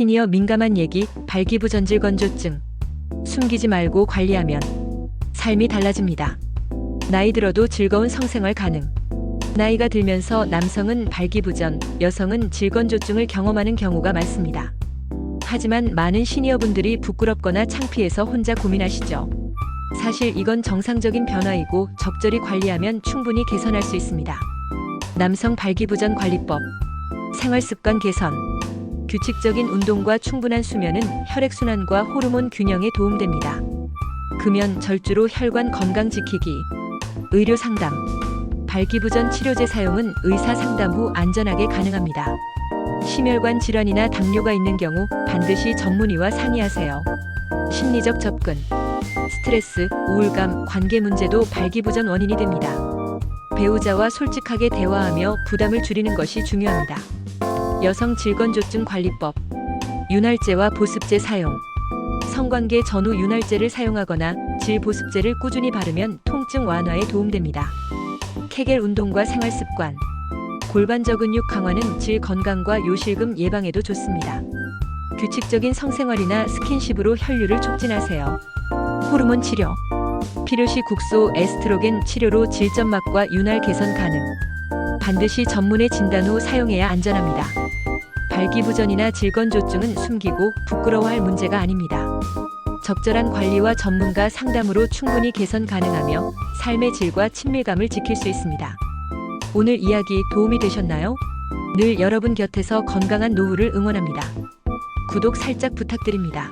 시니어 민감한 얘기, 발기부전질 건조증. 숨기지 말고 관리하면 삶이 달라집니다. 나이 들어도 즐거운 성생활 가능. 나이가 들면서 남성은 발기부전, 여성은 질건조증을 경험하는 경우가 많습니다. 하지만 많은 시니어분들이 부끄럽거나 창피해서 혼자 고민하시죠. 사실 이건 정상적인 변화이고 적절히 관리하면 충분히 개선할 수 있습니다. 남성 발기부전 관리법. 생활습관 개선. 규칙적인 운동과 충분한 수면은 혈액순환과 호르몬 균형에 도움됩니다. 금연, 절주로 혈관 건강 지키기. 의료 상담. 발기부전 치료제 사용은 의사 상담 후 안전하게 가능합니다. 심혈관 질환이나 당뇨가 있는 경우 반드시 전문의와 상의하세요. 심리적 접근. 스트레스, 우울감, 관계 문제도 발기부전 원인이 됩니다. 배우자와 솔직하게 대화하며 부담을 줄이는 것이 중요합니다. 여성 질건조증 관리법. 윤활제와 보습제 사용. 성관계 전후 윤활제를 사용하거나 질 보습제를 꾸준히 바르면 통증 완화에 도움됩니다. 케겔 운동과 생활 습관. 골반저 근육 강화는 질 건강과 요실금 예방에도 좋습니다. 규칙적인 성생활이나 스킨십으로 혈류를 촉진하세요. 호르몬 치료. 필요시 국소 에스트로겐 치료로 질점막과 윤활 개선 가능. 반드시 전문의 진단 후 사용해야 안전합니다. 발기부전이나 질건조증은 숨기고 부끄러워할 문제가 아닙니다. 적절한 관리와 전문가 상담으로 충분히 개선 가능하며 삶의 질과 친밀감을 지킬 수 있습니다. 오늘 이야기 도움이 되셨나요? 늘 여러분 곁에서 건강한 노후를 응원합니다. 구독 살짝 부탁드립니다.